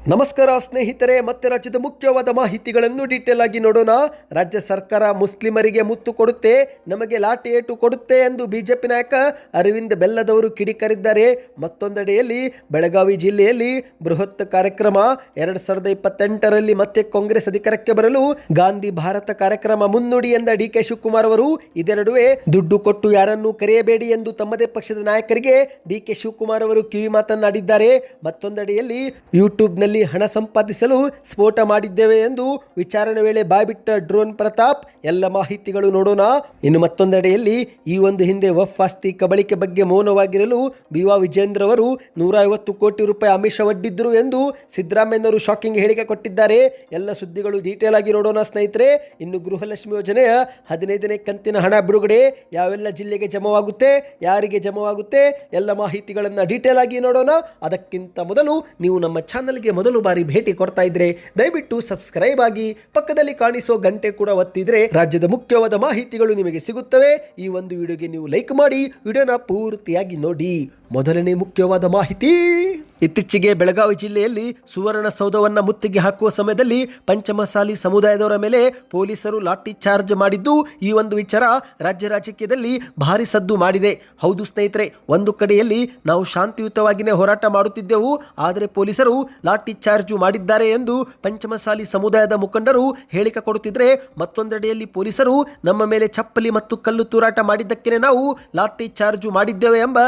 ನಮಸ್ಕಾರ ಸ್ನೇಹಿತರೆ, ಮತ್ತೆ ರಾಜ್ಯದ ಮುಖ್ಯವಾದ ಮಾಹಿತಿಗಳನ್ನು ಡೀಟೇಲ್ ಆಗಿ ನೋಡೋಣ. ರಾಜ್ಯ ಸರ್ಕಾರ ಮುಸ್ಲಿಮರಿಗೆ ಮುತ್ತು ಕೊಡುತ್ತೆ, ನಮಗೆ ಲಾಠಿ ಏಟು ಕೊಡುತ್ತೆ ಎಂದು ಬಿಜೆಪಿ ನಾಯಕ ಅರವಿಂದ್ ಬೆಲ್ಲದವರು ಕಿಡಿಕರಿದ್ದಾರೆ. ಮತ್ತೊಂದೆಡೆಯಲ್ಲಿ ಬೆಳಗಾವಿ ಜಿಲ್ಲೆಯಲ್ಲಿ ಬೃಹತ್ ಕಾರ್ಯಕ್ರಮ ಎರಡ್ ಸಾವಿರದ ಇಪ್ಪತ್ತೆಂಟರಲ್ಲಿ ಮತ್ತೆ ಕಾಂಗ್ರೆಸ್ ಅಧಿಕಾರಕ್ಕೆ ಬರಲು ಗಾಂಧಿ ಭಾರತ ಕಾರ್ಯಕ್ರಮ ಮುನ್ನುಡಿ ಎಂದ ಡಿ ಕೆ ಶಿವಕುಮಾರ್ ಅವರು, ಇದೇ ನಡುವೆ ದುಡ್ಡು ಕೊಟ್ಟು ಯಾರನ್ನೂ ಕರೆಯಬೇಡಿ ಎಂದು ತಮ್ಮದೇ ಪಕ್ಷದ ನಾಯಕರಿಗೆ ಡಿ ಕೆ ಶಿವಕುಮಾರ್ ಅವರು ಕಿವಿ ಮಾತನಾಡಿದ್ದಾರೆ ಮತ್ತೊಂದೆಡೆಯಲ್ಲಿ ಯೂಟ್ಯೂಬ್ನಲ್ಲಿ ಹಣ ಸಂಪಾದಿಸಲು ಸ್ಫೋಟ ಮಾಡಿದ್ದೇವೆ ಎಂದು ವಿಚಾರಣೆ ವೇಳೆ ಬಾಯ್ಬಿಟ್ಟ ಡ್ರೋನ್ ಪ್ರತಾಪ್, ಎಲ್ಲ ಮಾಹಿತಿಗಳು ನೋಡೋಣ. ಇನ್ನು ಮತ್ತೊಂದೆಡೆಯಲ್ಲಿ ಈ ಒಂದು ಹಿಂದೆ ವಫ್ ಆಸ್ತಿ ಕಬಳಿಕೆ ಬಗ್ಗೆ ಮೌನವಾಗಿರಲು ಬಿವಾ ವಿಜೇಂದ್ರ ಅವರು ನೂರ ಕೋಟಿ ರೂಪಾಯಿ ಆಮಿಷ ಒಡ್ಡಿದ್ರು ಎಂದು ಸಿದ್ದರಾಮಯ್ಯನವರು ಶಾಕಿಂಗ್ ಹೇಳಿಕೆ ಕೊಟ್ಟಿದ್ದಾರೆ. ಎಲ್ಲ ಸುದ್ದಿಗಳು ಡೀಟೇಲ್ ಆಗಿ ನೋಡೋಣ ಸ್ನೇಹಿತರೆ. ಇನ್ನು ಗೃಹಲಕ್ಷ್ಮಿ ಯೋಜನೆಯ ಹದಿನೈದನೇ ಕಂತಿನ ಹಣ ಬಿಡುಗಡೆ ಯಾವೆಲ್ಲ ಜಿಲ್ಲೆಗೆ ಜಮವಾಗುತ್ತೆ, ಯಾರಿಗೆ ಜಮವಾಗುತ್ತೆ, ಎಲ್ಲ ಮಾಹಿತಿಗಳನ್ನು ಡೀಟೇಲ್ ಆಗಿ ನೋಡೋಣ. ಅದಕ್ಕಿಂತ ಮೊದಲು ನೀವು ನಮ್ಮ ಚಾನಲ್ಗೆ ಮೊದಲು ಬಾರಿ ಭೇಟಿ ಕೊಡ್ತಾ ಇದ್ರೆ ದಯವಿಟ್ಟು ಸಬ್ಸ್ಕ್ರೈಬ್ ಆಗಿ ಪಕ್ಕದಲ್ಲಿ ಕಾಣಿಸೋ ಗಂಟೆ ಕೂಡ ಒತ್ತಿದ್ರೆ ರಾಜ್ಯದ ಮುಖ್ಯವಾದ ಮಾಹಿತಿಗಳು ನಿಮಗೆ ಸಿಗುತ್ತವೆ. ಈ ಒಂದು ವಿಡಿಯೋಗೆ ನೀವು ಲೈಕ್ ಮಾಡಿ, ವಿಡಿಯೋನ ಪೂರ್ತಿಯಾಗಿ ನೋಡಿ. ಮೊದಲನೇ ಮುಖ್ಯವಾದ ಮಾಹಿತಿ. ಇತ್ತೀಚೆಗೆ ಬೆಳಗಾವಿ ಜಿಲ್ಲೆಯಲ್ಲಿ ಸುವರ್ಣ ಸೌಧವನ್ನ ಮುತ್ತಿಗೆ ಹಾಕುವ ಸಮಯದಲ್ಲಿ ಪಂಚಮಸಾಲಿ ಸಮುದಾಯದವರ ಮೇಲೆ ಪೊಲೀಸರು ಲಾಠಿ ಚಾರ್ಜ್ ಮಾಡಿದ್ದು, ಈ ಒಂದು ವಿಚಾರ ರಾಜ್ಯ ರಾಜಕೀಯದಲ್ಲಿ ಭಾರಿ ಸದ್ದು ಮಾಡಿದೆ. ಹೌದು ಸ್ನೇಹಿತರೆ, ಒಂದು ಕಡೆಯಲ್ಲಿ ನಾವು ಶಾಂತಿಯುತವಾಗಿಯೇ ಹೋರಾಟ ಮಾಡುತ್ತಿದ್ದೆವು, ಆದರೆ ಪೊಲೀಸರು ಲಾಠಿ ಚಾರ್ಜ್ ಮಾಡಿದ್ದಾರೆ ಎಂದು ಪಂಚಮಸಾಲಿ ಸಮುದಾಯದ ಮುಖಂಡರು ಹೇಳಿಕೆ ಕೊಡುತ್ತಿದ್ದರೆ ಮತ್ತೊಂದೆಡೆಯಲ್ಲಿ ಪೊಲೀಸರು ನಮ್ಮ ಮೇಲೆ ಚಪ್ಪಲಿ ಮತ್ತು ಕಲ್ಲು ತೂರಾಟ ಮಾಡಿದ್ದಕ್ಕೆ ನಾವು ಲಾಠಿ ಚಾರ್ಜ್ ಮಾಡಿದ್ದೇವೆ ಎಂಬ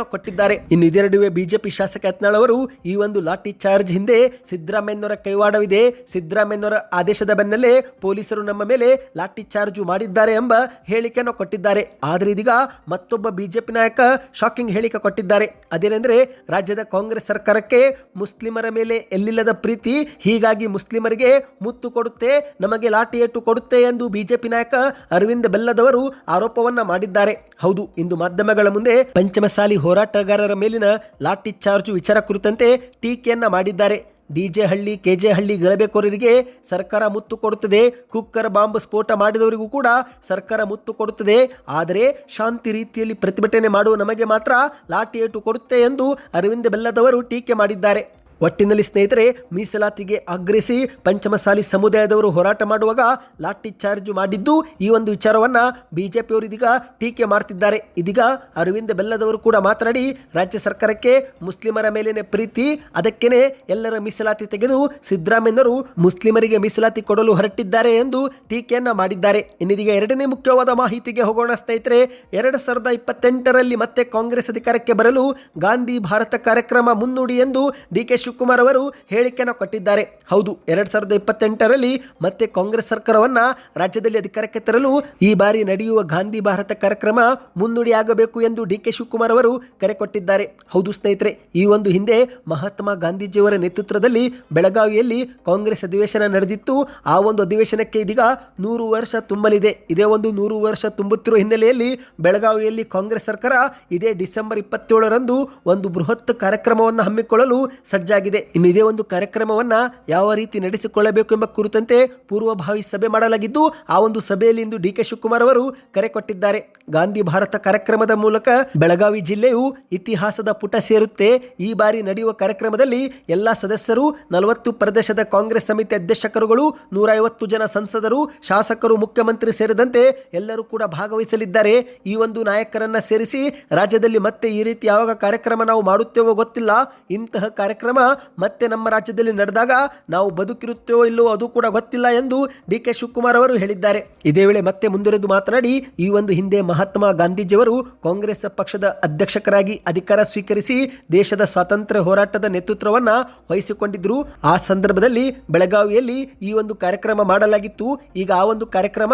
ಹೇಳಿಕೆಯನ್ನು ಕೊಟ್ಟಿದ್ದಾರೆ. ಇನ್ನು ಇದೇ ನಡುವೆ ಬಿಜೆಪಿ ಶಾಸಕ ಯತ್ನಾಳ್ ಅವರು ಈ ಒಂದು ಲಾಠಿ ಚಾರ್ಜ್ ಹಿಂದೆ ಸಿದ್ದರಾಮಯ್ಯನವರ ಕೈವಾಡವಿದೆ. ಸಿದ್ದರಾಮಯ್ಯನವರ ಆದೇಶದ ಬೆನ್ನಲ್ಲೇ ಪೊಲೀಸರು ನಮ್ಮ ಮೇಲೆ ಲಾಠಿ ಚಾರ್ಜ್ ಮಾಡಿದ್ದಾರೆ ಎಂಬ ಹೇಳಿಕೆಯನ್ನು ಕೊಟ್ಟಿದ್ದಾರೆ. ಆದರೆ ಇದೀಗ ಮತ್ತೊಬ್ಬ ಬಿಜೆಪಿ ನಾಯಕ ಶಾಕಿಂಗ್ ಹೇಳಿಕೆ ಕೊಟ್ಟಿದ್ದಾರೆ. ಅದೇನೆಂದರೆ ರಾಜ್ಯದ ಕಾಂಗ್ರೆಸ್ ಸರ್ಕಾರಕ್ಕೆ ಮುಸ್ಲಿಮರ ಮೇಲೆ ಎಲ್ಲಿಲ್ಲದ ಪ್ರೀತಿ, ಹೀಗಾಗಿ ಮುಸ್ಲಿಮರಿಗೆ ಮುತ್ತು ಕೊಡುತ್ತೆ, ನಮಗೆ ಲಾಠಿ ಏಟು ಕೊಡುತ್ತೆ ಎಂದು ಬಿಜೆಪಿ ನಾಯಕ ಅರವಿಂದ್ ಬೆಲ್ಲದವರು ಆರೋಪವನ್ನ ಮಾಡಿದ್ದಾರೆ. ಹೌದು, ಇಂದು ಮಾಧ್ಯಮಗಳ ಮುಂದೆ ಪಂಚಮಸಾಲಿ ಹೋರಾಟಗಾರರ ಮೇಲಿನ ಲಾಠಿ ಚಾರ್ಜ್ ವಿಚಾರ ಕುರಿತಂತೆ ಟೀಕೆಯನ್ನ ಮಾಡಿದ್ದಾರೆ. ಡಿಜೆ ಹಳ್ಳಿ ಕೆಜೆ ಹಳ್ಳಿ ಗಲಭೆಕೋರರಿಗೆ ಸರ್ಕಾರ ಮುತ್ತು ಕೊಡುತ್ತದೆ. ಕುಕ್ಕರ್ ಬಾಂಬ್ ಸ್ಫೋಟ ಮಾಡಿದವರಿಗೂ ಕೂಡ ಸರ್ಕಾರ ಮುತ್ತು ಕೊಡುತ್ತದೆ. ಆದರೆ ಶಾಂತಿ ರೀತಿಯಲ್ಲಿ ಪ್ರತಿಭಟನೆ ಮಾಡುವ ನಮಗೆ ಮಾತ್ರ ಲಾಠಿ ಏಟು ಕೊಡುತ್ತೆ ಎಂದು ಅರವಿಂದ ಬೆಲ್ಲದವರು ಟೀಕೆ ಮಾಡಿದ್ದಾರೆ. ಒಟ್ಟಿನಲ್ಲಿ ಸ್ನೇಹಿತರೆ, ಮೀಸಲಾತಿಗೆ ಆಗ್ರಹಿಸಿ ಪಂಚಮಸಾಲಿ ಸಮುದಾಯದವರು ಹೋರಾಟ ಮಾಡುವಾಗ ಲಾಠಿ ಚಾರ್ಜ್ ಮಾಡಿದ್ದು ಈ ಒಂದು ವಿಚಾರವನ್ನ ಬಿಜೆಪಿಯವರು ಇದೀಗ ಟೀಕೆ ಮಾಡ್ತಿದ್ದಾರೆ. ಇದೀಗ ಅರವಿಂದ ಬೆಲ್ಲದವರು ಕೂಡ ಮಾತನಾಡಿ, ರಾಜ್ಯ ಸರ್ಕಾರಕ್ಕೆ ಮುಸ್ಲಿಮರ ಮೇಲಿನ ಪ್ರೀತಿ, ಅದಕ್ಕೇನೆ ಎಲ್ಲರ ಮೀಸಲಾತಿ ತೆಗೆದು ಸಿದ್ದರಾಮಯ್ಯನವರು ಮುಸ್ಲಿಮರಿಗೆ ಮೀಸಲಾತಿ ಕೊಡಲು ಹೊರಟಿದ್ದಾರೆ ಎಂದು ಟೀಕೆಯನ್ನ ಮಾಡಿದ್ದಾರೆ. ಇನ್ನಿದೀಗ ಎರಡನೇ ಮುಖ್ಯವಾದ ಮಾಹಿತಿಗೆ ಹೋಗೋಣ ಸ್ನೇಹಿತರೆ, ಎರಡು ಸಾವಿರದ ಇಪ್ಪತ್ತೆಂಟರಲ್ಲಿ ಮತ್ತೆ ಕಾಂಗ್ರೆಸ್ ಅಧಿಕಾರಕ್ಕೆ ಬರಲು ಗಾಂಧಿ ಭಾರತ ಕಾರ್ಯಕ್ರಮ ಮುನ್ನುಡಿ ಎಂದು ಡಿ ಕೆ ಶಿವಕುಮಾರ್ ಅವರು ಹೇಳಿಕೆಯನ್ನು ಕೊಟ್ಟಿದ್ದಾರೆ. ಹೌದು, ಎರಡು ಸಾವಿರದ ಇಪ್ಪತ್ತೆಂಟರಲ್ಲಿ ಮತ್ತೆ ಕಾಂಗ್ರೆಸ್ ಸರ್ಕಾರವನ್ನ ರಾಜ್ಯದಲ್ಲಿ ಅಧಿಕಾರಕ್ಕೆ ತರಲು ಈ ಬಾರಿ ನಡೆಯುವ ಗಾಂಧಿ ಭಾರತ ಕಾರ್ಯಕ್ರಮ ಮುನ್ನುಡಿಯಾಗಬೇಕು ಎಂದು ಡಿ ಕೆ ಶಿವಕುಮಾರ್ ಅವರು ಕರೆ ಕೊಟ್ಟಿದ್ದಾರೆ. ಹೌದು ಸ್ನೇಹಿತರೆ, ಈ ಒಂದು ಹಿಂದೆ ಮಹಾತ್ಮ ಗಾಂಧೀಜಿಯವರ ನೇತೃತ್ವದಲ್ಲಿ ಬೆಳಗಾವಿಯಲ್ಲಿ ಕಾಂಗ್ರೆಸ್ ಅಧಿವೇಶನ ನಡೆದಿತ್ತು. ಆ ಒಂದು ಅಧಿವೇಶನಕ್ಕೆ ಇದೀಗ ನೂರು ವರ್ಷ ತುಂಬಲಿದೆ. ಇದೇ ಒಂದು ನೂರು ವರ್ಷ ತುಂಬುತ್ತಿರುವ ಹಿನ್ನೆಲೆಯಲ್ಲಿ ಬೆಳಗಾವಿಯಲ್ಲಿ ಕಾಂಗ್ರೆಸ್ ಸರ್ಕಾರ ಇದೇ ಡಿಸೆಂಬರ್ ಇಪ್ಪತ್ತೇಳರಂದು ಒಂದು ಬೃಹತ್ ಕಾರ್ಯಕ್ರಮವನ್ನು ಹಮ್ಮಿಕೊಳ್ಳಲು ಸಜ್ಜಾಗಿದೆ ಇನ್ನು ಇದೇ ಒಂದು ಕಾರ್ಯಕ್ರಮವನ್ನ ಯಾವ ರೀತಿ ನಡೆಸಿಕೊಳ್ಳಬೇಕು ಎಂಬ ಕುರಿತಂತೆ ಪೂರ್ವಭಾವಿ ಸಭೆ ಮಾಡಲಾಗಿದ್ದು, ಆ ಒಂದು ಸಭೆಯಲ್ಲಿ ಇಂದು ಡಿ ಕೆ ಶಿವಕುಮಾರ್ ಅವರು ಕರೆ ಕೊಟ್ಟಿದ್ದಾರೆ. ಗಾಂಧಿ ಭಾರತ ಕಾರ್ಯಕ್ರಮದ ಮೂಲಕ ಬೆಳಗಾವಿ ಜಿಲ್ಲೆಯು ಇತಿಹಾಸದ ಪುಟ ಸೇರುತ್ತೆ. ಈ ಬಾರಿ ನಡೆಯುವ ಕಾರ್ಯಕ್ರಮದಲ್ಲಿ ಎಲ್ಲಾ ಸದಸ್ಯರು, ನಲವತ್ತು ಪ್ರದೇಶದ ಕಾಂಗ್ರೆಸ್ ಸಮಿತಿ ಅಧ್ಯಕ್ಷರುಗಳು ನೂರ ಐವತ್ತು ಜನ ಸಂಸದರು, ಶಾಸಕರು, ಮುಖ್ಯಮಂತ್ರಿ ಸೇರಿದಂತೆ ಎಲ್ಲರೂ ಕೂಡ ಭಾಗವಹಿಸಲಿದ್ದಾರೆ. ಈ ಒಂದು ನಾಯಕರನ್ನ ಸೇರಿಸಿ ರಾಜ್ಯದಲ್ಲಿ ಮತ್ತೆ ಈ ರೀತಿ ಯಾವಾಗ ಕಾರ್ಯಕ್ರಮ ನಾವು ಮಾಡುತ್ತೇವೋ ಗೊತ್ತಿಲ್ಲ. ಇಂತಹ ಕಾರ್ಯಕ್ರಮ ಮತ್ತೆ ನಮ್ಮ ರಾಜ್ಯದಲ್ಲಿ ನಡೆದಾಗ ನಾವು ಬದುಕಿರುತ್ತೇವೋ ಇಲ್ಲವೋ ಅದು ಕೂಡ ಗೊತ್ತಿಲ್ಲ ಎಂದು ಡಿ ಕೆ ಶಿವಕುಮಾರ್ ಅವರು ಹೇಳಿದ್ದಾರೆ. ಇದೇ ವೇಳೆ ಮತ್ತೆ ಮುಂದುವರೆದು ಮಾತನಾಡಿ, ಈ ಒಂದು ಹಿಂದೆ ಮಹಾತ್ಮ ಗಾಂಧೀಜಿಯವರು ಕಾಂಗ್ರೆಸ್ ಪಕ್ಷದ ಅಧ್ಯಕ್ಷಕರಾಗಿ ಅಧಿಕಾರ ಸ್ವೀಕರಿಸಿ ದೇಶದ ಸ್ವಾತಂತ್ರ್ಯ ಹೋರಾಟದ ನೇತೃತ್ವವನ್ನ ವಹಿಸಿಕೊಂಡಿದ್ರು ಆ ಸಂದರ್ಭದಲ್ಲಿ ಬೆಳಗಾವಿಯಲ್ಲಿ ಈ ಒಂದು ಕಾರ್ಯಕ್ರಮ ಮಾಡಲಾಗಿತ್ತು. ಈಗ ಆ ಒಂದು ಕಾರ್ಯಕ್ರಮ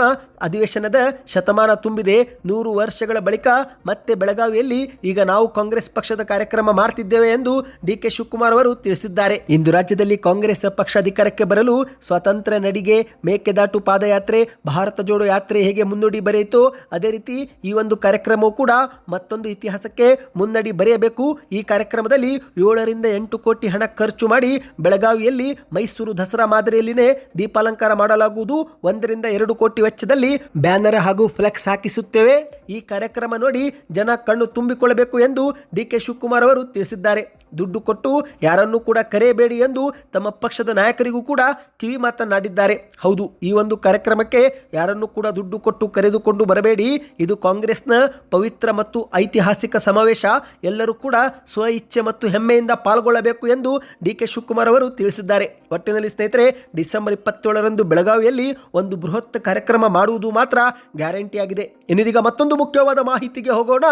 ಅಧಿವೇಶನದ ಶತಮಾನ ತುಂಬಿದೆ. ನೂರು ವರ್ಷಗಳ ಬಳಿಕ ಮತ್ತೆ ಬೆಳಗಾವಿಯಲ್ಲಿ ಈಗ ನಾವು ಕಾಂಗ್ರೆಸ್ ಪಕ್ಷದ ಕಾರ್ಯಕ್ರಮ ಮಾಡ್ತಿದ್ದೇವೆ ಎಂದು ಡಿ ಕೆ ಶಿವಕುಮಾರ್ ಅವರು ತಿಳಿಸಿದ್ದಾರೆ. ಇಂದು ರಾಜ್ಯದಲ್ಲಿ ಕಾಂಗ್ರೆಸ್ ಪಕ್ಷ ಅಧಿಕಾರಕ್ಕೆ ಬರಲು ಸ್ವತಂತ್ರ ನಡಿಗೆ ಮೇಕೆದಾಟು ಪಾದಯಾತ್ರೆ, ಭಾರತ ಜೋಡೋ ಯಾತ್ರೆ ಹೇಗೆ ಮುನ್ನುಡಿ ಬರೆಯಿತು, ಅದೇ ರೀತಿ ಈ ಒಂದು ಕಾರ್ಯಕ್ರಮವು ಕೂಡ ಮತ್ತೊಂದು ಇತಿಹಾಸಕ್ಕೆ ಮುನ್ನಡಿ ಬರೆಯಬೇಕು. ಈ ಕಾರ್ಯಕ್ರಮದಲ್ಲಿ ಏಳರಿಂದ ಎಂಟು ಕೋಟಿ ಹಣ ಖರ್ಚು ಮಾಡಿ ಬೆಳಗಾವಿಯಲ್ಲಿ ಮೈಸೂರು ದಸರಾ ಮಾದರಿಯಲ್ಲಿನೇ ದೀಪಾಲಂಕಾರ ಮಾಡಲಾಗುವುದು. ಒಂದರಿಂದ ಎರಡು ಕೋಟಿ ವೆಚ್ಚದಲ್ಲಿ ಬ್ಯಾನರ್ ಹಾಗೂ ಫ್ಲೆಕ್ಸ್ ಹಾಕಿಸುತ್ತೇವೆ. ಈ ಕಾರ್ಯಕ್ರಮ ನೋಡಿ ಜನ ಕಣ್ಣು ತುಂಬಿಕೊಳ್ಳಬೇಕು ಎಂದು ಡಿ ಕೆ ಶಿವಕುಮಾರ್ ಅವರು ತಿಳಿಸಿದ್ದಾರೆ. ದುಡ್ಡು ಕೊಟ್ಟು ಯಾರನ್ನೂ ಕೂಡ ಕರೆಯಬೇಡಿ ಎಂದು ತಮ್ಮ ಪಕ್ಷದ ನಾಯಕರಿಗೂ ಕೂಡ ಕಿವಿ ಮಾತನಾಡಿದ್ದಾರೆ ಹೌದು, ಈ ಒಂದು ಕಾರ್ಯಕ್ರಮಕ್ಕೆ ಯಾರನ್ನೂ ಕೂಡ ದುಡ್ಡು ಕೊಟ್ಟು ಕರೆದುಕೊಂಡು ಬರಬೇಡಿ. ಇದು ಕಾಂಗ್ರೆಸ್ನ ಪವಿತ್ರ ಮತ್ತು ಐತಿಹಾಸಿಕ ಸಮಾವೇಶ. ಎಲ್ಲರೂ ಕೂಡ ಸ್ವ ಇಚ್ಛೆ ಮತ್ತು ಹೆಮ್ಮೆಯಿಂದ ಪಾಲ್ಗೊಳ್ಳಬೇಕು ಎಂದು ಡಿ ಕೆ ಶಿವಕುಮಾರ್ ಅವರು ತಿಳಿಸಿದ್ದಾರೆ. ಒಟ್ಟಿನಲ್ಲಿ ಸ್ನೇಹಿತರೆ, ಡಿಸೆಂಬರ್ ಇಪ್ಪತ್ತೇಳರಂದು ಬೆಳಗಾವಿಯಲ್ಲಿ ಒಂದು ಬೃಹತ್ ಕಾರ್ಯಕ್ರಮ ಮಾಡುವುದು ಮಾತ್ರ ಗ್ಯಾರಂಟಿಯಾಗಿದೆ. ಇನ್ನಿದೀಗ ಮತ್ತೊಂದು ಮುಖ್ಯವಾದ ಮಾಹಿತಿಗೆ ಹೋಗೋಣ.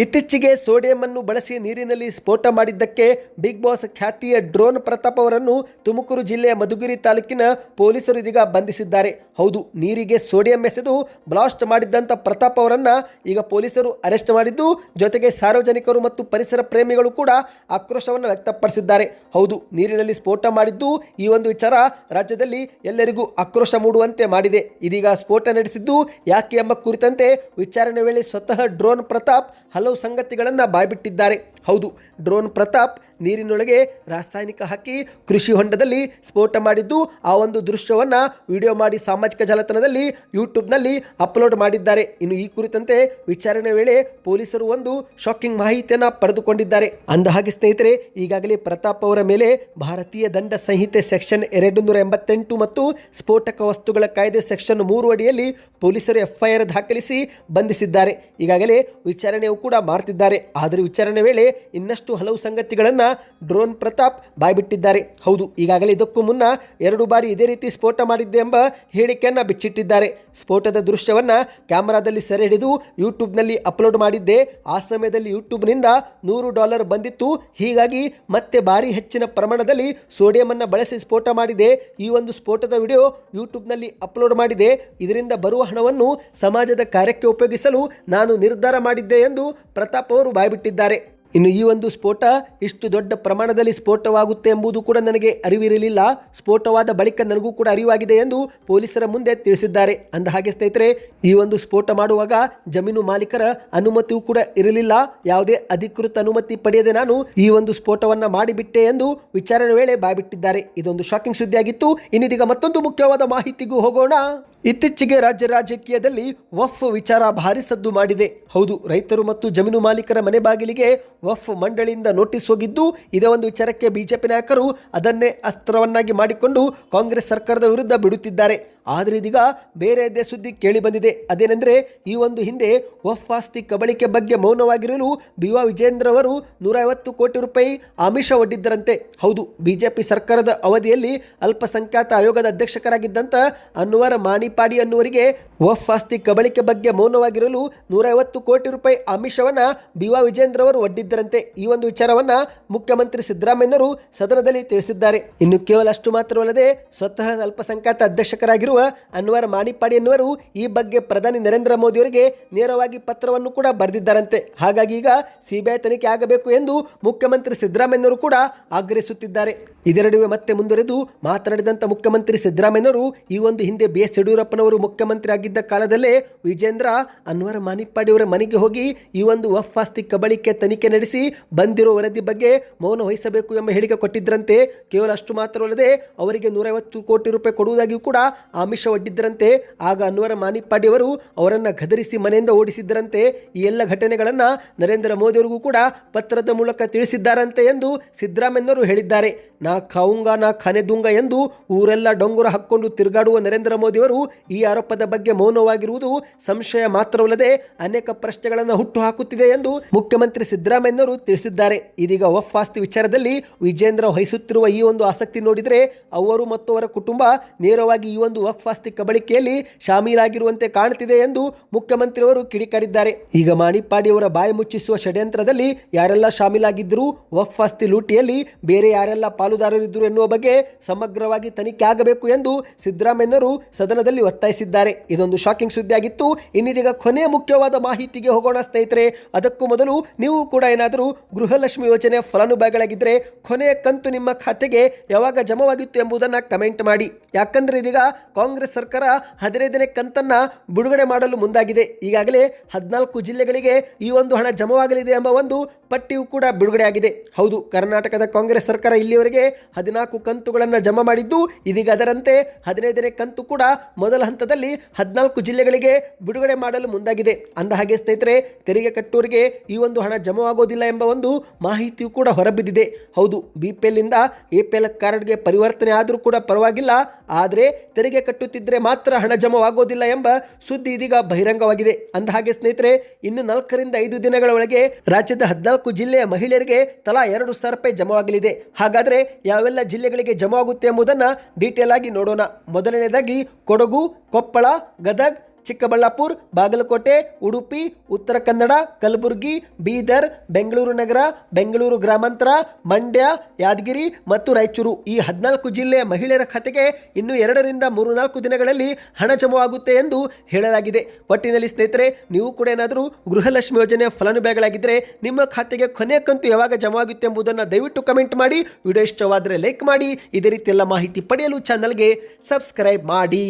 ಇತ್ತೀಚೆಗೆ ಸೋಡಿಯಂ ಅನ್ನು ಬಳಸಿ ನೀರಿನಲ್ಲಿ ಸ್ಫೋಟ ಮಾಡಿದ್ದಕ್ಕೆ ಬಿಗ್ ಬಾಸ್ ಖ್ಯಾತಿಯ ಡ್ರೋನ್ ಪ್ರತಾಪ್ ಅವರನ್ನು ತುಮಕೂರು ಜಿಲ್ಲೆಯ ಮಧುಗಿರಿ ತಾಲೂಕಿನ ಪೊಲೀಸರು ಇದೀಗ ಬಂಧಿಸಿದ್ದಾರೆ. ಹೌದು, ನೀರಿಗೆ ಸೋಡಿಯಂ ಎಸೆದು ಬ್ಲಾಸ್ಟ್ ಮಾಡಿದ್ದಂಥ ಪ್ರತಾಪ್ ಅವರನ್ನ ಈಗ ಪೊಲೀಸರು ಅರೆಸ್ಟ್ ಮಾಡಿದ್ದು, ಜೊತೆಗೆ ಸಾರ್ವಜನಿಕರು ಮತ್ತು ಪರಿಸರ ಪ್ರೇಮಿಗಳು ಕೂಡ ಆಕ್ರೋಶವನ್ನು ವ್ಯಕ್ತಪಡಿಸಿದ್ದಾರೆ. ಹೌದು, ನೀರಿನಲ್ಲಿ ಸ್ಫೋಟ ಮಾಡಿದ್ದು ಈ ಒಂದು ವಿಚಾರ ರಾಜ್ಯದಲ್ಲಿ ಎಲ್ಲರಿಗೂ ಆಕ್ರೋಶ ಮೂಡುವಂತೆ ಮಾಡಿದೆ. ಇದೀಗ ಸ್ಫೋಟ ನಡೆಸಿದ್ದು ಯಾಕೆ ಎಂಬ ಕುರಿತಂತೆ ವಿಚಾರಣೆ ವೇಳೆ ಸ್ವತಃ ಡ್ರೋನ್ ಪ್ರತಾಪ್ ಹಲವು ಸಂಗತಿಗಳನ್ನು ಬಾಯ್ಬಿಟ್ಟಿದ್ದಾರೆ. ಹೌದು, ಡ್ರೋನ್ ಪ್ರತಾಪ್ ನೀರಿನೊಳಗೆ ರಾಸಾಯನಿಕ ಹಾಕಿ ಕೃಷಿ ಹೊಂಡದಲ್ಲಿ ಸ್ಫೋಟ ಮಾಡಿದ್ದು. ಆ ಒಂದು ದೃಶ್ಯವನ್ನು ವಿಡಿಯೋ ಮಾಡಿ ಸಾಮಾಜಿಕ ಜಾಲತಾಣದಲ್ಲಿ, ಯೂಟ್ಯೂಬ್ನಲ್ಲಿ ಅಪ್ಲೋಡ್ ಮಾಡಿದ್ದಾರೆ. ಇನ್ನು ಈ ಕುರಿತಂತೆ ವಿಚಾರಣೆ ವೇಳೆ ಪೊಲೀಸರು ಒಂದು ಶಾಕಿಂಗ್ ಮಾಹಿತಿಯನ್ನು ಪಡೆದುಕೊಂಡಿದ್ದಾರೆ. ಅಂದಹಾಗೆ ಸ್ನೇಹಿತರೆ, ಈಗಾಗಲೇ ಪ್ರತಾಪ್ ಅವರ ಮೇಲೆ ಭಾರತೀಯ ದಂಡ ಸಂಹಿತೆ ಸೆಕ್ಷನ್ ಎರಡು ನೂರ ಎಂಬತ್ತೆಂಟು ಮತ್ತು ಸ್ಫೋಟಕ ವಸ್ತುಗಳ ಕಾಯ್ದೆ ಸೆಕ್ಷನ್ ಮೂರು ಅಡಿಯಲ್ಲಿ ಪೊಲೀಸರು ಎಫ್ಐಆರ್ ದಾಖಲಿಸಿ ಬಂಧಿಸಿದ್ದಾರೆ. ಈಗಾಗಲೇ ವಿಚಾರಣೆಯೂ ಕೂಡ ಮಾಡ್ತಿದ್ದಾರೆ. ಆದರೆ ವಿಚಾರಣೆ ವೇಳೆ ಇನ್ನಷ್ಟು ಹಲವು ಸಂಗತಿಗಳನ್ನು ಡ್ರೋನ್ ಪ್ರತಾಪ್ ಬಾಯ್ಬಿಟ್ಟಿದ್ದಾರೆ. ಹೌದು, ಈಗಾಗಲೇ ಇದಕ್ಕೂ ಮುನ್ನ ಎರಡು ಬಾರಿ ಇದೇ ರೀತಿ ಸ್ಫೋಟ ಮಾಡಿದ್ದೆ ಎಂಬ ಹೇಳಿಕೆಯನ್ನು ಬಿಚ್ಚಿಟ್ಟಿದ್ದಾರೆ. ಸ್ಫೋಟದ ದೃಶ್ಯವನ್ನು ಕ್ಯಾಮರಾದಲ್ಲಿ ಸೆರೆ ಹಿಡಿದು ಯೂಟ್ಯೂಬ್ನಲ್ಲಿ ಅಪ್ಲೋಡ್ ಮಾಡಿದ್ದೆ. ಆ ಸಮಯದಲ್ಲಿ ಯೂಟ್ಯೂಬ್ನಿಂದ ನೂರು ಡಾಲರ್ ಬಂದಿತ್ತು. ಹೀಗಾಗಿ ಮತ್ತೆ ಭಾರಿ ಹೆಚ್ಚಿನ ಪ್ರಮಾಣದಲ್ಲಿ ಸೋಡಿಯಂ ಬಳಸಿ ಸ್ಫೋಟ ಮಾಡಿದೆ. ಈ ಒಂದು ಸ್ಫೋಟದ ವಿಡಿಯೋ ಯೂಟ್ಯೂಬ್ನಲ್ಲಿ ಅಪ್ಲೋಡ್ ಮಾಡಿದೆ. ಇದರಿಂದ ಬರುವ ಹಣವನ್ನು ಸಮಾಜದ ಕಾರ್ಯಕ್ಕೆ ಉಪಯೋಗಿಸಲು ನಾನು ನಿರ್ಧಾರ ಮಾಡಿದ್ದೆ ಎಂದು ಪ್ರತಾಪ್ ಅವರು ಬಾಯ್ಬಿಟ್ಟಿದ್ದಾರೆ. ಇನ್ನು ಈ ಒಂದು ಸ್ಫೋಟ ಇಷ್ಟು ದೊಡ್ಡ ಪ್ರಮಾಣದಲ್ಲಿ ಸ್ಫೋಟವಾಗುತ್ತೆ ಎಂಬುದು ಕೂಡ ನನಗೆ ಅರಿವಿರಲಿಲ್ಲ. ಸ್ಫೋಟವಾದ ಬಳಿಕ ನನಗೂ ಕೂಡ ಅರಿವಾಗಿದೆ ಎಂದು ಪೊಲೀಸರ ಮುಂದೆ ತಿಳಿಸಿದ್ದಾರೆ. ಅಂದ ಹಾಗೆ ಸ್ನೇಹಿತರೆ, ಈ ಒಂದು ಸ್ಫೋಟ ಮಾಡುವಾಗ ಜಮೀನು ಮಾಲೀಕರ ಅನುಮತಿಯೂ ಕೂಡ ಇರಲಿಲ್ಲ. ಯಾವುದೇ ಅಧಿಕೃತ ಅನುಮತಿ ಪಡೆಯದೆ ನಾನು ಈ ಒಂದು ಸ್ಫೋಟವನ್ನು ಮಾಡಿಬಿಟ್ಟೆ ಎಂದು ವಿಚಾರಣೆ ವೇಳೆ ಬಾಯ್ಬಿಟ್ಟಿದ್ದಾರೆ. ಇದೊಂದು ಶಾಕಿಂಗ್ ಸುದ್ದಿಯಾಗಿತ್ತು. ಇನ್ನಿದೀಗ ಮತ್ತೊಂದು ಮುಖ್ಯವಾದ ಮಾಹಿತಿಗೂ ಹೋಗೋಣ. ಇತ್ತೀಚೆಗೆ ರಾಜ್ಯ ರಾಜಕೀಯದಲ್ಲಿ ವಫ್ ವಿಚಾರ ಭಾರಿ ಸದ್ದು ಮಾಡಿದೆ. ಹೌದು, ರೈತರು ಮತ್ತು ಜಮೀನು ಮಾಲೀಕರ ಮನೆ ಬಾಗಿಲಿಗೆ ವಫ್ ಮಂಡಳಿಯಿಂದ ನೋಟಿಸ್ ಹೋಗಿದ್ದು, ಇದೇ ಒಂದು ವಿಚಾರಕ್ಕೆ ಬಿಜೆಪಿ ನಾಯಕರು ಅದನ್ನೇ ಅಸ್ತ್ರವನ್ನಾಗಿ ಮಾಡಿಕೊಂಡು ಕಾಂಗ್ರೆಸ್ ಸರ್ಕಾರದ ವಿರುದ್ಧ ಬಿಡುತ್ತಿದ್ದಾರೆ. ಆದರೆ ಇದೀಗ ಬೇರೆಯದೇ ಸುದ್ದಿ ಕೇಳಿ ಬಂದಿದೆ. ಅದೇನೆಂದರೆ ಈ ಒಂದು ಹಿಂದೆ ವಫ್ ಆಸ್ತಿ ಕಬಳಿಕೆ ಬಗ್ಗೆ ಮೌನವಾಗಿರಲು ಬಿ ವಿಜೇಂದ್ರ ಅವರು ನೂರ ಐವತ್ತು ಕೋಟಿ ರೂಪಾಯಿ ಆಮಿಷ ಒಡ್ಡಿದ್ದರಂತೆ. ಹೌದು, ಬಿಜೆಪಿ ಸರ್ಕಾರದ ಅವಧಿಯಲ್ಲಿ ಅಲ್ಪಸಂಖ್ಯಾತ ಆಯೋಗದ ಅಧ್ಯಕ್ಷಕರಾಗಿದ್ದಂಥ ಅನ್ವರ್ ಮಾಣಿಪಾಡಿ ಅನ್ನುವರಿಗೆ ವಫ್ ಆಸ್ತಿ ಕಬಳಿಕೆ ಬಗ್ಗೆ ಮೌನವಾಗಿರಲು ನೂರ ಐವತ್ತು ಕೋಟಿ ರೂಪಾಯಿ ಆಮಿಷವನ್ನು ಬಿ ವಿಜೇಂದ್ರ ಅವರು ಒಡ್ಡಿದ್ದರಂತೆ. ಈ ಒಂದು ವಿಚಾರವನ್ನು ಮುಖ್ಯಮಂತ್ರಿ ಸಿದ್ದರಾಮಯ್ಯನವರು ಸದನದಲ್ಲಿ ತಿಳಿಸಿದ್ದಾರೆ. ಇನ್ನು ಕೇವಲ ಅಷ್ಟು ಮಾತ್ರವಲ್ಲದೆ ಸ್ವತಃ ಅಲ್ಪಸಂಖ್ಯಾತ ಅಧ್ಯಕ್ಷರಾಗಿರುವ ಅನ್ವರ್ ಮಾಣಿಪಾಡಿ ಎನ್ನುವರು ಈ ಬಗ್ಗೆ ಪ್ರಧಾನಿ ನರೇಂದ್ರ ಮೋದಿ ಅವರಿಗೆ ನೇರವಾಗಿ ಪತ್ರವನ್ನು ಕೂಡ ಬರೆದಿದ್ದಾರಂತೆ. ಹಾಗಾಗಿ ಈಗ ಸಿಬಿಐ ತನಿಖೆ ಆಗಬೇಕು ಎಂದು ಮುಖ್ಯಮಂತ್ರಿ ಸಿದ್ದರಾಮಯ್ಯನವರು ಕೂಡ ಆಗ್ರಹಿಸುತ್ತಿದ್ದಾರೆ. ಇದೆರಡುವೆ ಮತ್ತೆ ಮುಂದುವರೆದು ಮಾತನಾಡಿದಂಥ ಮುಖ್ಯಮಂತ್ರಿ ಸಿದ್ದರಾಮಯ್ಯನವರು ಈ ಒಂದು ಹಿಂದೆ ಬಿ ಎಸ್ ಯಡಿಯೂರಪ್ಪನವರು ಮುಖ್ಯಮಂತ್ರಿ ಆಗಿದ್ದ ಕಾಲದಲ್ಲೇ ವಿಜೇಂದ್ರ ಅನ್ವರ್ ಮಾಣಿಪ್ಪಾಡಿ ಅವರ ಮನೆಗೆ ಹೋಗಿ ಈ ಒಂದು ವಫ್ ಆಸ್ತಿ ಕಬಳಿಕೆ ತನಿಖೆ ನಡೆಸಿ ಬಂದಿರೋ ವರದಿ ಬಗ್ಗೆ ಮೌನ ವಹಿಸಬೇಕು ಎಂಬ ಹೇಳಿಕೆ ಕೊಟ್ಟಿದ್ದರಂತೆ ಕೇವಲ ಅಷ್ಟು ಮಾತ್ರವಲ್ಲದೆ ಅವರಿಗೆ ನೂರೈವತ್ತು ಕೋಟಿ ರೂಪಾಯಿ ಕೊಡುವುದಾಗಿಯೂ ಕೂಡ ಆಮಿಷ ಒಡ್ಡಿದ್ದರಂತೆ, ಆಗ ಅನ್ವರ ಮಾನಿಪ್ಪಾಡಿಯವರು ಅವರನ್ನು ಗದರಿಸಿ ಮನೆಯಿಂದ ಓಡಿಸಿದ್ದರಂತೆ, ಈ ಎಲ್ಲ ಘಟನೆಗಳನ್ನು ನರೇಂದ್ರ ಮೋದಿ ಅವರಿಗೂ ಕೂಡ ಪತ್ರದ ಮೂಲಕ ತಿಳಿಸಿದ್ದಾರಂತೆ ಎಂದು ಸಿದ್ದರಾಮಯ್ಯನವರು ಹೇಳಿದ್ದಾರೆ. ನಾ ಖಾವುಂಗ, ನಾ ಖಾನೆದುಂಗ ಎಂದು ಊರೆಲ್ಲ ಡೊಂಗುರ ಹಾಕ್ಕೊಂಡು ತಿರುಗಾಡುವ ನರೇಂದ್ರ ಮೋದಿಯವರು ಈ ಆರೋಪದ ಬಗ್ಗೆ ಮೌನವಾಗಿರುವುದು ಸಂಶಯ ಮಾತ್ರವಲ್ಲದೆ ಅನೇಕ ಪ್ರಶ್ನೆಗಳನ್ನು ಹುಟ್ಟು ಹಾಕುತ್ತಿದೆ ಎಂದು ಮುಖ್ಯಮಂತ್ರಿ ಸಿದ್ದರಾಮಯ್ಯನವರು ತಿಳಿಸಿದ್ದಾರೆ. ಇದೀಗ ವಫ್ ಆಸ್ತಿ ವಿಚಾರದಲ್ಲಿ ವಿಜೇಂದ್ರ ವಹಿಸುತ್ತಿರುವ ಈ ಒಂದು ಆಸಕ್ತಿ ನೋಡಿದರೆ ಅವರು ಮತ್ತು ಅವರ ಕುಟುಂಬ ನೇರವಾಗಿ ಈ ಒಂದು ವಕ್ಫ್ ಆಸ್ತಿ ಕಬಳಿಕೆಯಲ್ಲಿ ಶಾಮೀಲಾಗಿರುವಂತೆ ಕಾಣುತ್ತಿದೆ ಎಂದು ಮುಖ್ಯಮಂತ್ರಿಯವರು ಕಿಡಿಕಾರಿದ್ದಾರೆ. ಈಗ ಮಾಣಿಪ್ಪಾಡಿಯವರ ಬಾಯಿ ಮುಚ್ಚಿಸುವ ಷಡ್ಯಂತ್ರದಲ್ಲಿ ಯಾರೆಲ್ಲ ಶಾಮೀಲಾಗಿದ್ದರು ವಕ್ಫಾಸ್ತಿ ಲೂಟಿಯಲ್ಲಿ ಬೇರೆ ಯಾರೆಲ್ಲ ಪಾಲುದಾರರಿದ್ದರು ಎನ್ನುವ ಬಗ್ಗೆ ಸಮಗ್ರವಾಗಿ ತನಿಖೆ ಆಗಬೇಕು ಎಂದು ಸಿದ್ದರಾಮಯ್ಯನವರು ಸದನದಲ್ಲಿ ಒತ್ತಾಯಿಸಿದ್ದಾರೆ. ಇದೊಂದು ಶಾಕಿಂಗ್ ಸುದ್ದಿಯಾಗಿತ್ತು. ಇನ್ನಿದೀಗ ಕೊನೆಯ ಮುಖ್ಯವಾದ ಮಾಹಿತಿಗೆ ಹೋಗೋಣ ಸ್ನೇಹಿತರೆ. ಅದಕ್ಕೂ ಮೊದಲು ನೀವು ಕೂಡ ಏನಾದರೂ ಗೃಹಲಕ್ಷ್ಮಿ ಯೋಜನೆ ಫಲಾನುಭವಿಗಳಾಗಿದ್ದರೆ ಕೊನೆಯ ಕಂತು ನಿಮ್ಮ ಖಾತೆಗೆ ಯಾವಾಗ ಜಮವಾಗಿತ್ತು ಎಂಬುದನ್ನು ಕಮೆಂಟ್ ಮಾಡಿ. ಯಾಕಂದ್ರೆ ಇದೀಗ ಕಾಂಗ್ರೆಸ್ ಸರ್ಕಾರ ಹದಿನೈದನೇ ಕಂತನ್ನು ಬಿಡುಗಡೆ ಮಾಡಲು ಮುಂದಾಗಿದೆ. ಈಗಾಗಲೇ ಹದಿನಾಲ್ಕು ಜಿಲ್ಲೆಗಳಿಗೆ ಈ ಒಂದು ಹಣ ಜಮವಾಗಲಿದೆ ಎಂಬ ಒಂದು ಪಟ್ಟಿಯು ಕೂಡ ಬಿಡುಗಡೆಯಾಗಿದೆ ಹೌದು, ಕರ್ನಾಟಕದ ಕಾಂಗ್ರೆಸ್ ಸರ್ಕಾರ ಇಲ್ಲಿಯವರೆಗೆ ಹದಿನಾಲ್ಕು ಕಂತುಗಳನ್ನು ಜಮಾ ಮಾಡಿದ್ದು, ಇದೀಗ ಅದರಂತೆ ಹದಿನೈದನೇ ಕಂತು ಕೂಡ ಮೊದಲ ಹಂತದಲ್ಲಿ ಹದಿನಾಲ್ಕು ಜಿಲ್ಲೆಗಳಿಗೆ ಬಿಡುಗಡೆ ಮಾಡಲು ಮುಂದಾಗಿದೆ. ಅಂದ ಹಾಗೆ ಸ್ನೇಹಿತರೆ, ತೆರಿಗೆ ಕಟ್ಟುವರಿಗೆ ಈ ಒಂದು ಹಣ ಜಮವಾಗೋದಿಲ್ಲ ಎಂಬ ಒಂದು ಮಾಹಿತಿಯೂ ಕೂಡ ಹೊರಬಿದ್ದಿದೆ. ಹೌದು, B P APL A P L ಕಾರ್ಡ್ಗೆ ಪರಿವರ್ತನೆ ಆದರೂ ಕೂಡ ಪರವಾಗಿಲ್ಲ. ಆದರೆ ತೆರಿಗೆ ಕಟ್ಟುತ್ತಿದ್ದರೆ ಮಾತ್ರ ಹಣ ಜಮವಾಗೋದಿಲ್ಲ ಎಂಬ ಸುದ್ದಿ ಇದೀಗ ಬಹಿರಂಗವಾಗಿದೆ. ಅಂದ ಹಾಗೆ ಸ್ನೇಹಿತರೆ, ಇನ್ನು ನಾಲ್ಕರಿಂದ ಐದು ದಿನಗಳ ಒಳಗೆ ರಾಜ್ಯದ ಹದಿನಾಲ್ಕು ಜಿಲ್ಲೆಯ ಮಹಿಳೆಯರಿಗೆ ತಲಾ ಎರಡು ಸಾವಿರ ರೂಪಾಯಿ ಜಮವಾಗಲಿದೆ. ಹಾಗಾದರೆ ಯಾವೆಲ್ಲ ಜಿಲ್ಲೆಗಳಿಗೆ ಜಮವಾಗುತ್ತೆ ಎಂಬುದನ್ನು ಡೀಟೇಲ್ ಆಗಿ ನೋಡೋಣ. ಮೊದಲನೇದಾಗಿ ಕೊಡಗು, ಕೊಪ್ಪಳ, ಗದಗ್ ಚಿಕ್ಕಬಳ್ಳಾಪುರ, ಬಾಗಲಕೋಟೆ, ಉಡುಪಿ, ಉತ್ತರ ಕನ್ನಡ, ಕಲಬುರಗಿ, ಬೀದರ್, ಬೆಂಗಳೂರು ನಗರ, ಬೆಂಗಳೂರು ಗ್ರಾಮಾಂತರ, ಮಂಡ್ಯ, ಯಾದಗಿರಿ ಮತ್ತು ರಾಯಚೂರು. ಈ ಹದಿನಾಲ್ಕು ಜಿಲ್ಲೆಯ ಮಹಿಳೆಯರ ಖಾತೆಗೆ ಇನ್ನು ಎರಡರಿಂದ ಮೂರು ನಾಲ್ಕು ದಿನಗಳಲ್ಲಿ ಹಣ ಜಮವಾಗುತ್ತೆ ಎಂದು ಹೇಳಲಾಗಿದೆ. ಒಟ್ಟಿನಲ್ಲಿ ಸ್ನೇಹಿತರೆ, ನೀವು ಕೂಡ ಏನಾದರೂ ಗೃಹಲಕ್ಷ್ಮಿ ಯೋಜನೆಯ ಫಲಾನುಭವಿಗಳಾಗಿದ್ದರೆ ನಿಮ್ಮ ಖಾತೆಗೆ ಕೊನೆಯ ಕಂತು ಯಾವಾಗ ಜಮವಾಗುತ್ತೆ ಎಂಬುದನ್ನು ದಯವಿಟ್ಟು ಕಮೆಂಟ್ ಮಾಡಿ. ವಿಡಿಯೋ ಇಷ್ಟವಾದರೆ ಲೈಕ್ ಮಾಡಿ. ಇದೇ ರೀತಿ ಎಲ್ಲ ಮಾಹಿತಿ ಪಡೆಯಲು ಚಾನಲ್ಗೆ ಸಬ್ಸ್ಕ್ರೈಬ್ ಮಾಡಿ.